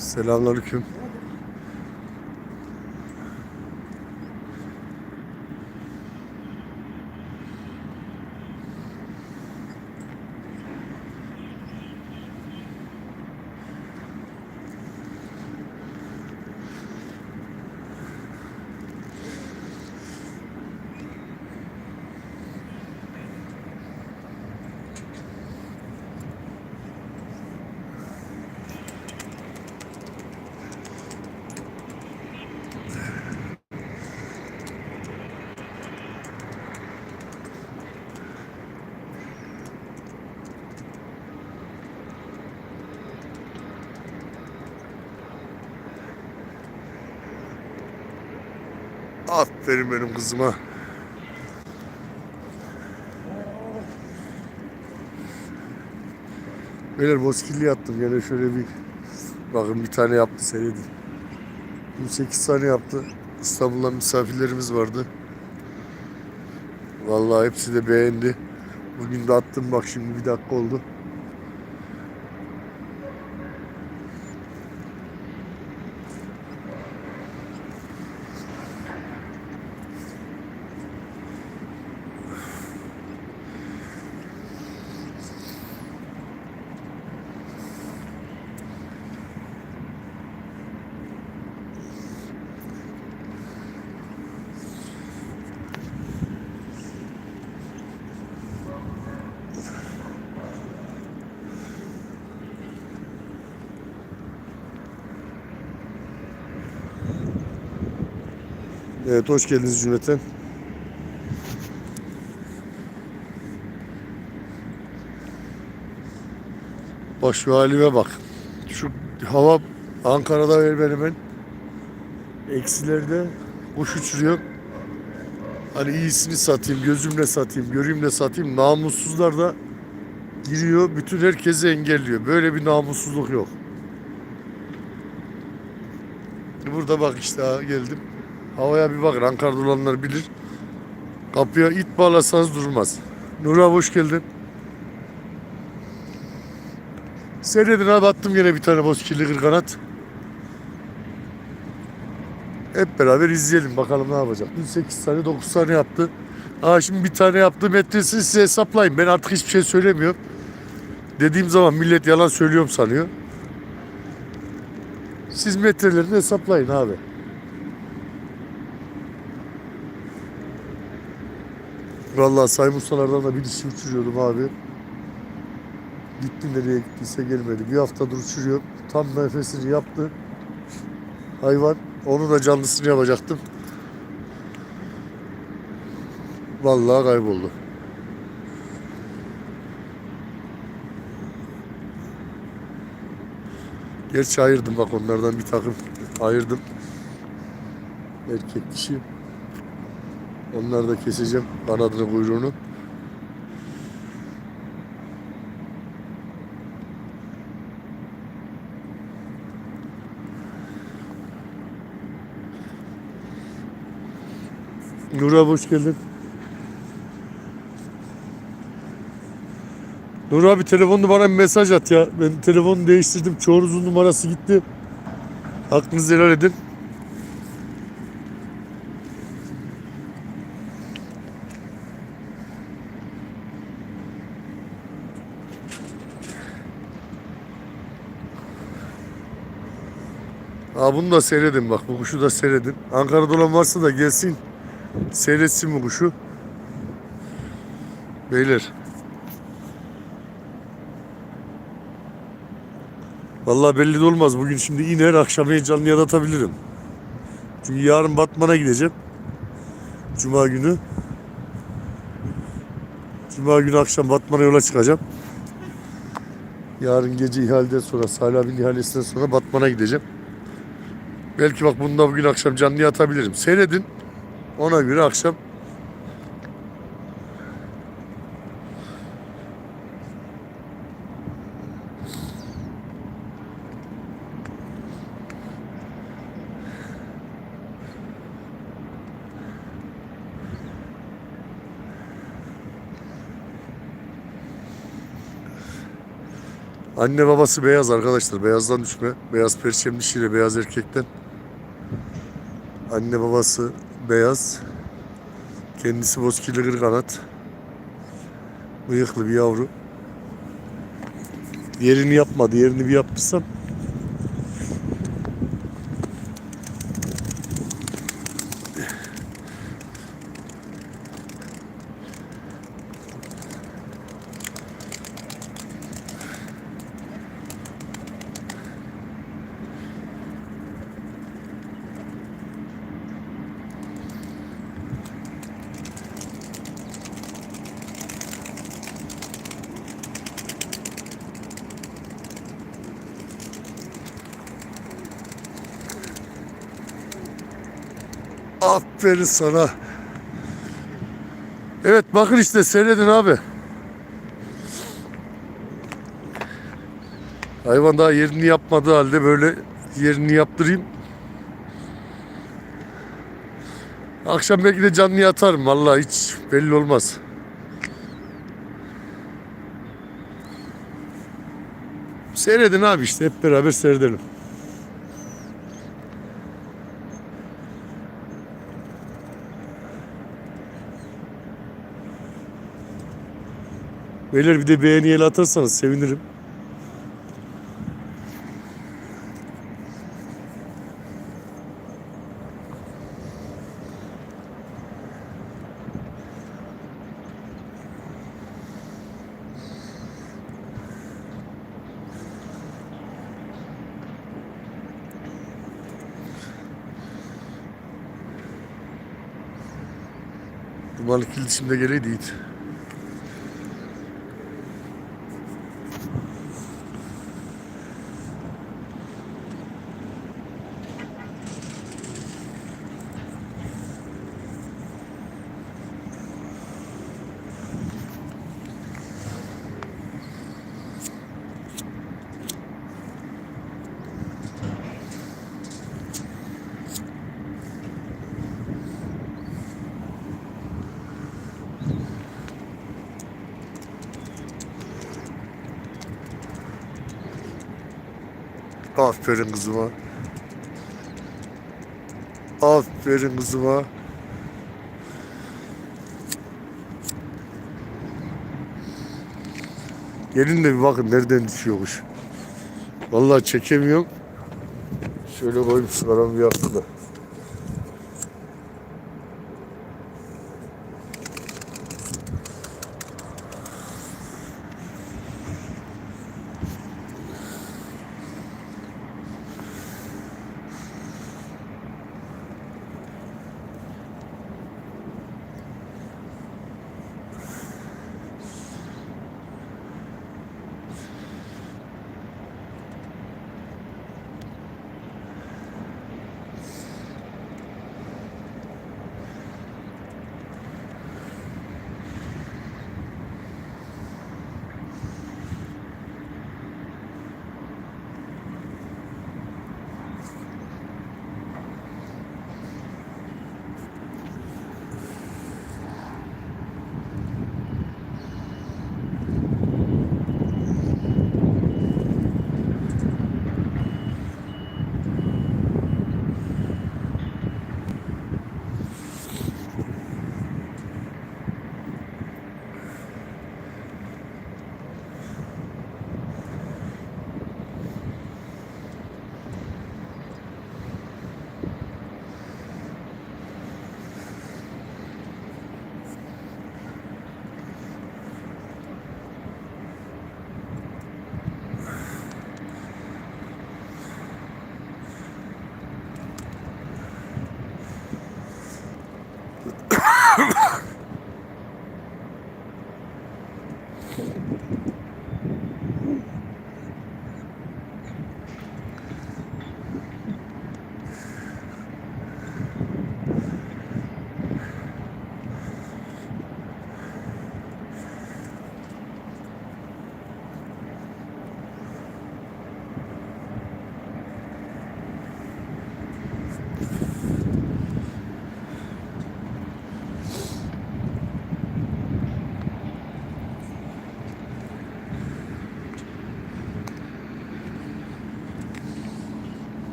Selamünaleyküm. Aferin benim kızıma. Beyler bozkirli yattım gene şöyle bir bakın bir tane yaptı seyredin. 8 tane yaptı. İstanbul'dan misafirlerimiz vardı. Vallahi hepsi de beğendi. Bugün de attım bak şimdi bir dakika oldu. Evet hoş geldiniz cümleten. Bak şu halime bak. Şu hava Ankara'da hemen hemen eksilerde kuş uçuruyor. Hani iyisini satayım, gözümle satayım, göreyim de satayım. Namussuzlar da giriyor, bütün herkesi engelliyor. Böyle bir namussuzluk yok. Burada bak işte geldim. Havaya bir bakın Ankara'da olanlar bilir. Kapıya it bağlasanız durmaz. Nuri abi hoş geldin. Seyredin abi attım gene bir tane bozkirli kırkanat. Hep beraber izleyelim bakalım ne yapacak. Dün 8 tane 9 tane yaptı. Aa şimdi bir tane yaptı metresini size hesaplayın. Ben artık hiçbir şey söylemiyorum. Dediğim zaman millet yalan söylüyorum sanıyor. Siz metrelerini hesaplayın abi. Vallahi saymusalardan da bir dişi uçuruyordum abi. Gitti nereye gittiyse gelmedi. Bir haftadır uçuruyor. Tam nefesini yaptı. Hayvan. Onu da canlısını yapacaktım. Vallahi kayboldu. Gerçi ayırdım bak onlardan bir takım ayırdım. Erkek dişi. Onları da keseceğim kanadını kuyruğunu. Nur abi hoş geldin. Nur abi telefonunu bana bir mesaj at ya. Ben telefonu değiştirdim. Çoğunuzun numarası gitti. Hakkınızı helal edin. Bunu da seyredin bak. Bu kuşu da seyredin. Ankara'da olan varsa da gelsin. Seyretsin bu kuşu. Beyler. Vallahi belli de olmaz. Bugün şimdi iner akşam heyecanlı yaratabilirim. Çünkü yarın Batman'a gideceğim. Cuma günü. Cuma günü akşam Batman'a yola çıkacağım. Yarın gece ihaleden sonra, Salih abinin ihalesinden sonra Batman'a gideceğim. Belki bak bunu da bugün akşam canlı atabilirim. Seyredin. Ona göre akşam Anne babası beyaz arkadaşlar. Beyazdan düşme. Beyaz perçemli şiire, beyaz erkekten. Anne babası beyaz. Kendisi bozkirli kır kanat. Bıyıklı bir yavru. Yerini yapmadı. Yerini bir yaptırsam. Aferin sana. Evet bakın işte seyredin abi. Hayvan daha yerini yapmadığı halde böyle yerini yaptırayım. Akşam belki de canlı yatarım vallahi hiç belli olmaz. Seyredin abi işte hep beraber seyredelim. Beyler bir de beğeni el atarsanız sevinirim. Dumanlı kilidi şimdi geleydi Yiğit. Aferin kızıma. Aferin kızıma. Gelin de bir bakın nereden düşüyormuş. Vallahi çekemiyorum. Şöyle koyayım sigaramı yaktı da.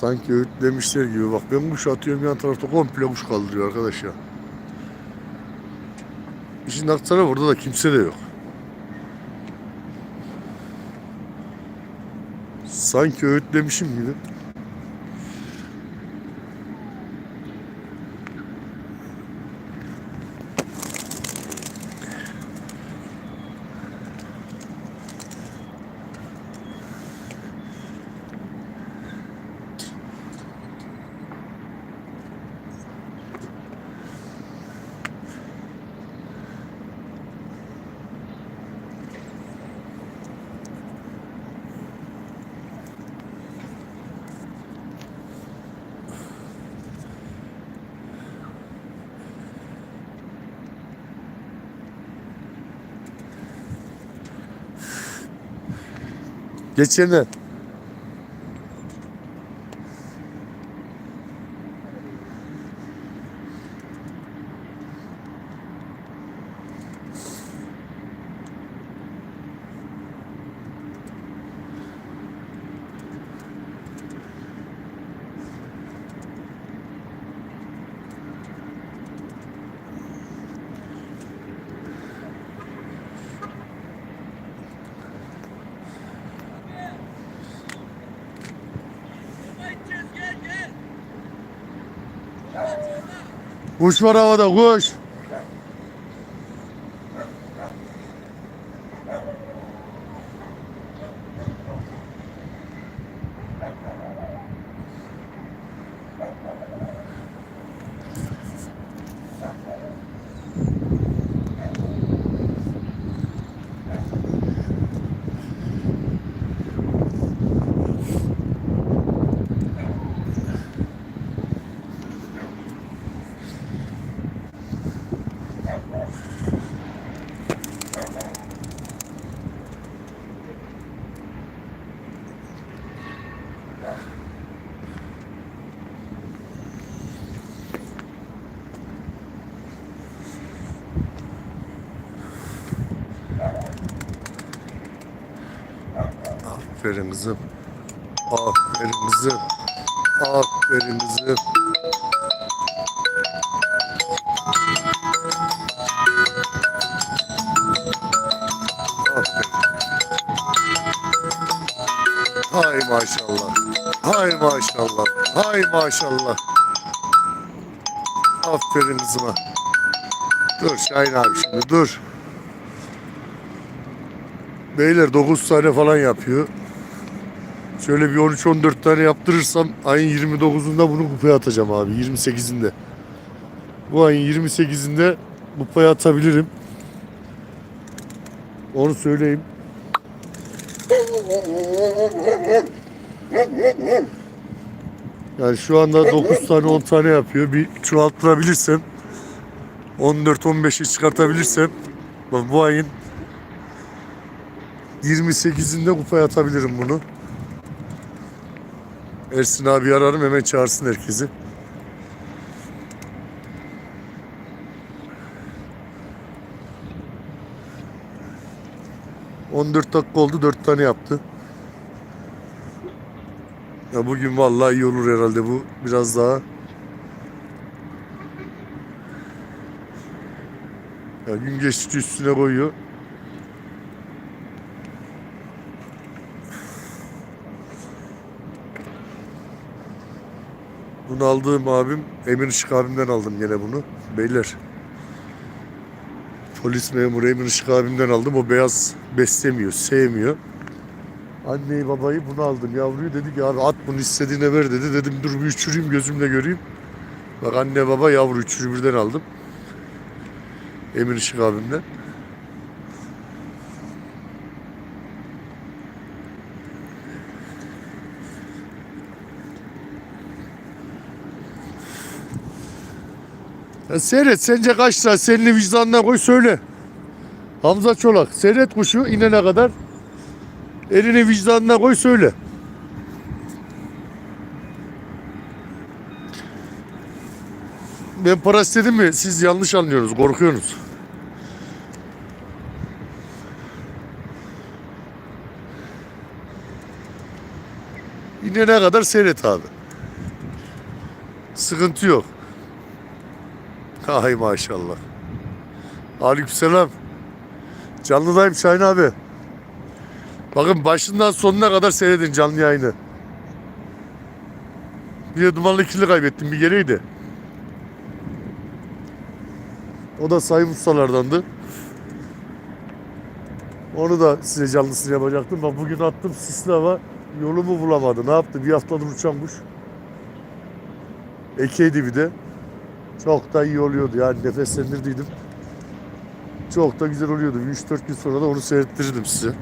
Sanki öğütlemişler gibi. Bak ben kuş atıyorum yan tarafta komple kuş kaldırıyor arkadaş ya. İşin aksana burada da kimse de yok. Sanki öğütlemişim gibi. Geçene. Kuş var havada kuş. Aferin kızım. Aferin kızım. Aferin kızım. Hay maşallah. Hay maşallah. Hay maşallah. Aferin kızıma. Dur Şahin abi şimdi dur. Beyler 9 tane falan yapıyor. Şöyle bir 13-14 tane yaptırırsam ayın 29'unda bunu kupaya atacağım abi. 28'inde. Bu ayın 28'inde kupaya atabilirim. Onu söyleyeyim. Yani şu anda 9 tane 10 tane yapıyor. Bir çoğaltırabilirsem 14-15'i çıkartabilirsem bu ayın 28'inde kupaya atabilirim bunu. Ersin abi ararım hemen çağırsın herkesi. ...14 dakika oldu 4 tane yaptı. Ya bugün vallahi iyi olur herhalde bu biraz daha. Ya gün geçtikçe üstüne koyuyor. Bunu aldığım abim Emir Işık abimden aldım gene bunu. Beyler. Polis memuru Emir Işık abimden aldım. O beyaz beslemiyor, sevmiyor. Anneyi babayı bunu aldım. Yavruyu dedi ki abi at bunu istediğine ver dedi. Dedim dur bir uçurayım gözümle göreyim. Bak anne baba yavru üçünü birden aldım. Emir Işık abimden. Ya seyret sence kaç lira? Senin vicdanına koy söyle. Hamza Çolak seyret kuşu inene kadar. Elini vicdanına koy söyle. Ben para istedim mi siz yanlış anlıyorsunuz, korkuyorsunuz. İnene kadar seyret abi. Sıkıntı yok. Hay maşallah. Aleykümselam. Canlıdayım Şahin abi. Bakın başından sonuna kadar seyredin canlı yayını. Bir de dumanlı ikili kaybettim bir gereydi. O da sayın ustalardandı. Onu da size canlısını yapacaktım. Bak bugün attım sisli hava yolumu bulamadı. Ne yaptı? Bir haftadır uçan kuş. Ekeydi bir de. Çok da iyi oluyordu yani nefeslendirdiydim. Çok da güzel oluyordu. 3-4 gün sonra da onu seyrettirirdim size.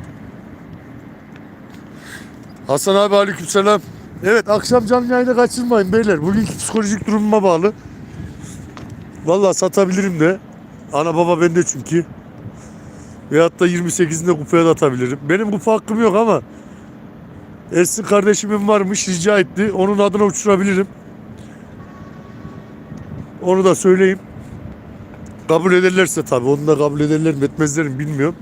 Hasan abi aleykümselam. Evet akşam canlı yayını kaçırmayın beyler. Bugünkü psikolojik durumuma bağlı. Vallahi satabilirim de. Ana baba bende çünkü. Veyahut da 28'inde kupaya da atabilirim. Benim kupa hakkım yok ama Ersin kardeşimin varmış rica etti. Onun adına uçurabilirim. Onu da söyleyeyim. Kabul ederlerse tabii. Onu da kabul ederler mi etmezler mi bilmiyorum.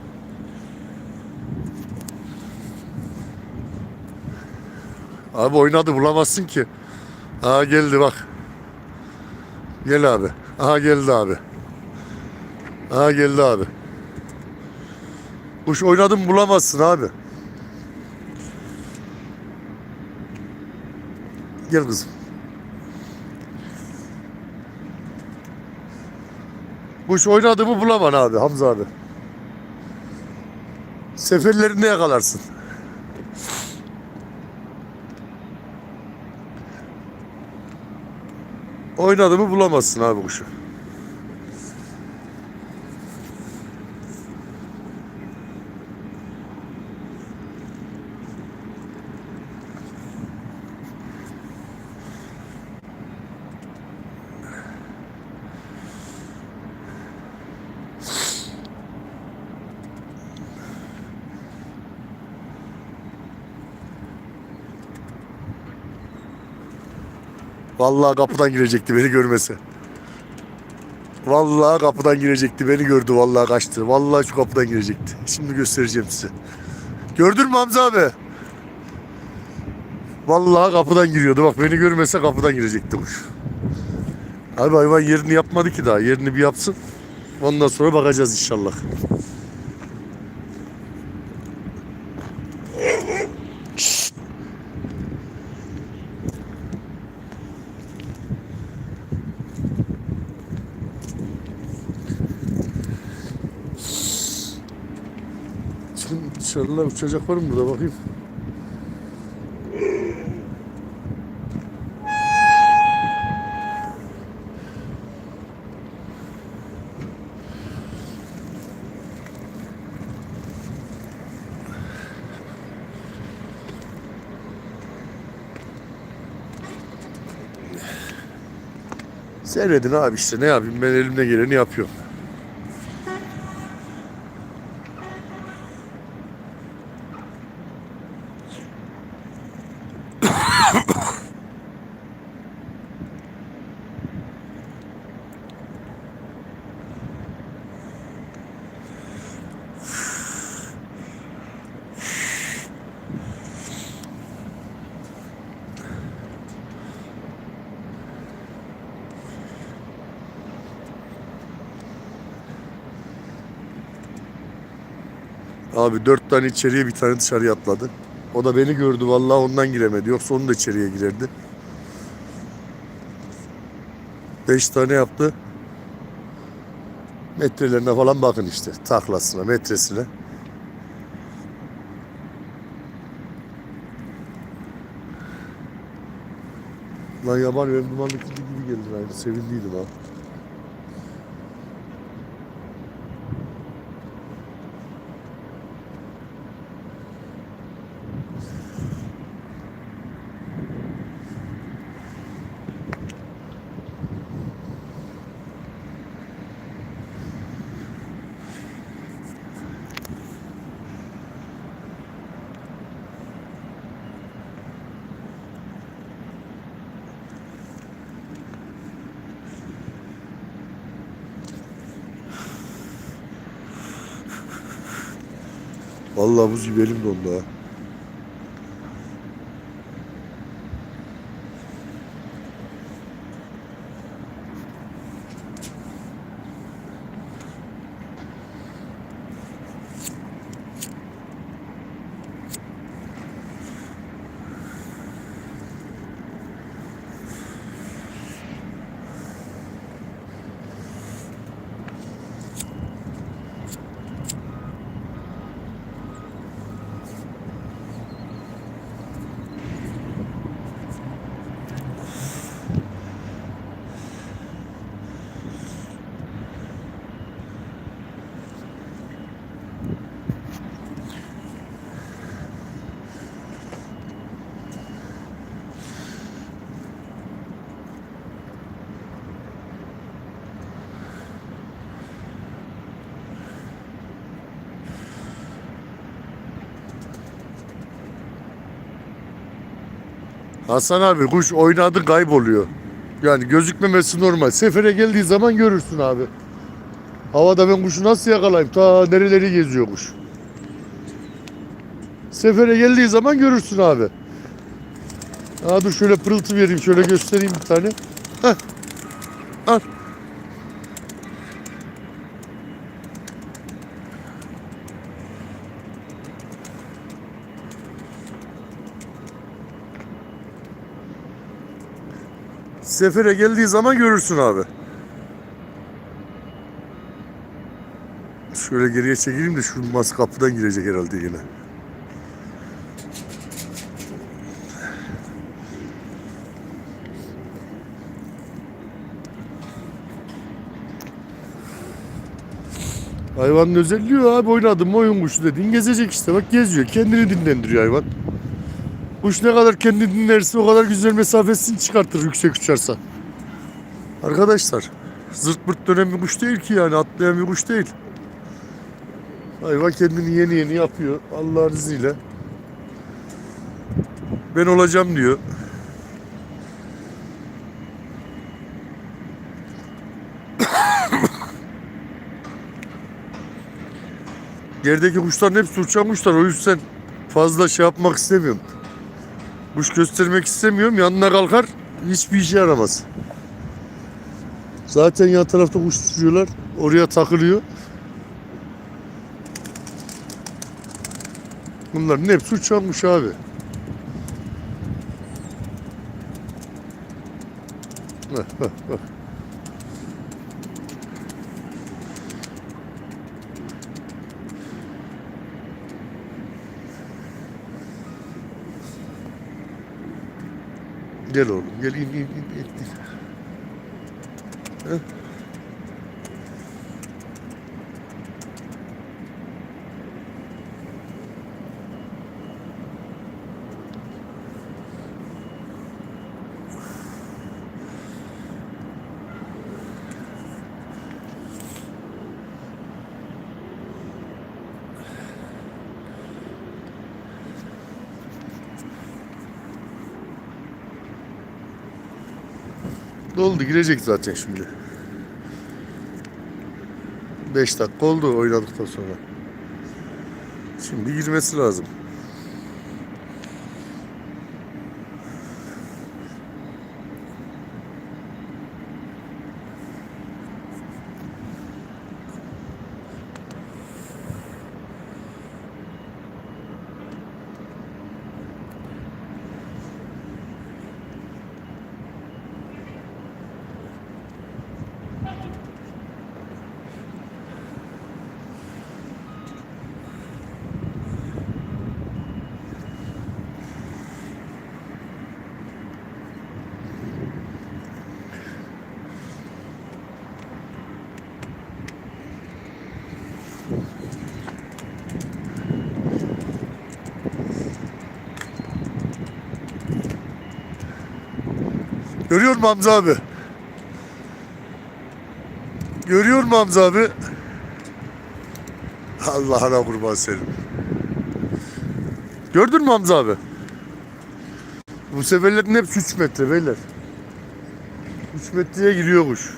Abi oynadı bulamazsın ki. Aha geldi bak. Gel abi. Aha geldi abi. Aha geldi abi. Kuş oynadım bulamazsın abi. Gel kızım. Kuş oynadığımı bulamam abi Hamza abi. Seferlerinde yakalarsın. Oynadığımı bulamazsın abi kuşu. Vallahi kapıdan girecekti beni görmese. Vallahi kapıdan girecekti beni gördü vallahi kaçtı. Vallahi şu kapıdan girecekti. Şimdi göstereceğim size. Gördün mü Hamza abi? Vallahi kapıdan giriyordu. Bak beni görmese kapıdan girecekti kuş. Abi hayvan yerini yapmadı ki daha. Yerini bir yapsın. Ondan sonra bakacağız inşallah. Şimdi dışarıda uçacak var mı burada bakayım. Seyredin abi işte ne yapayım ben elimde geleni yapıyorum. Abi dört tane içeriye bir tane dışarıya atladı. O da beni gördü vallahi ondan giremedi. Yoksa onun da içeriye girerdi. Beş tane yaptı. Metrelerine falan bakın işte. Taklasına, metresine. Lan yaban benim dumanlı gibi geldi. Yani sevindiydim ha. Vallahi buz gibi elim dondu. Hasan abi kuş oynadı kayboluyor. Yani gözükmemesi normal. Sefere geldiği zaman görürsün abi. Havada ben kuşu nasıl yakalayayım? Ta nereleri geziyor kuş. Sefere geldiği zaman görürsün abi. Aa dur şöyle pırıltı vereyim. Şöyle göstereyim bir tane. Heh. Al. Sefere geldiği zaman görürsün abi. Şöyle geriye çekeyim de şu mas kapıdan girecek herhalde yine. Hayvanın özelliği abi oynadım oyun kuşu dediğin gezecek işte bak geziyor kendini dinlendiriyor hayvan. Kuş ne kadar kendini dinlerse o kadar güzel mesafesini çıkartır yüksek uçarsa. Arkadaşlar zırt pırt dönen bir kuş değil ki yani atlayan bir kuş değil. Hayvan kendini yeni yeni yapıyor Allah'ın izniyle. Ben olacağım diyor. Yerdeki kuşların hepsi uçan kuşlar o yüzden fazla şey yapmak istemiyorum. Kuş göstermek istemiyorum yanına kalkar hiçbir işe yaramaz. Zaten yan tarafta kuş tutuyorlar oraya takılıyor. Bunların hepsi uçan kuş abi. Bak, bak, bak. Gel oğlum gel in in in. in. Heh. Doldu girecek zaten şimdi. 5 dakika oldu oynadıktan sonra. Şimdi girmesi lazım. Görüyor musun Hamza abi? Görüyor musun Hamza abi? Allah'ına kurban senin. Gördün mü Hamza abi? Bu seferlerin hepsi 3 metre beyler. 3 metreye giriyor kuş.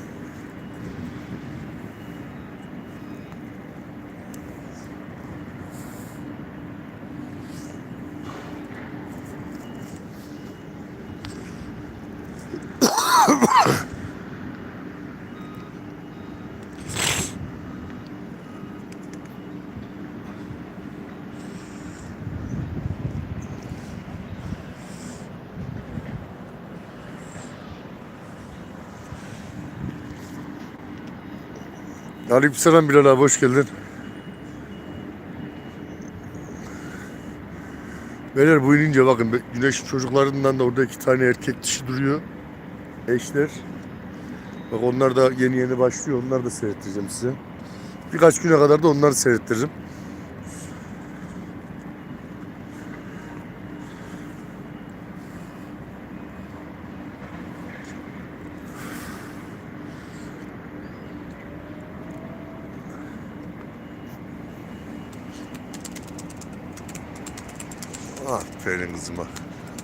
Aleykümselam Bilal abi hoş geldin. Beyler bu inince bakın güneş çocuklarından da orada iki tane erkek dişi duruyor. Eşler. Bak onlar da yeni yeni başlıyor. Onları da seyrettireceğim size. Birkaç güne kadar da onları seyrettiririm. Aferin kızıma.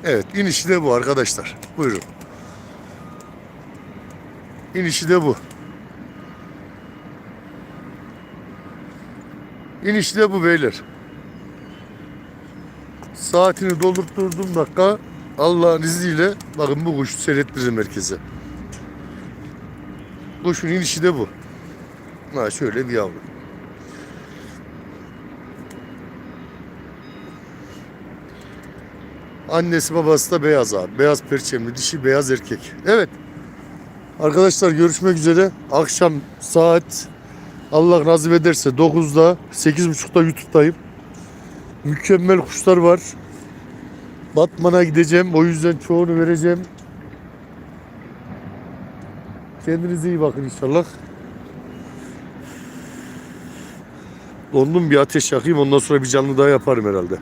Evet inişi de bu arkadaşlar. Buyurun. İnişi de bu. İnişi de bu beyler. Saatini doldurtturduğum dakika Allah'ın izniyle bakın bu kuşu seyrettiririm herkese. Kuşun inişi de bu. Ha şöyle bir yavru. Annesi babası da beyaz abi. Beyaz perçemli dişi beyaz erkek. Evet. Arkadaşlar görüşmek üzere. Akşam saat Allah nasip ederse 9'da 8.30'da YouTube'dayım. Mükemmel kuşlar var. Batman'a gideceğim. O yüzden çoğunu vereceğim. Kendinize iyi bakın inşallah. Dondum bir ateş yakayım ondan sonra bir canlı daha yaparım herhalde.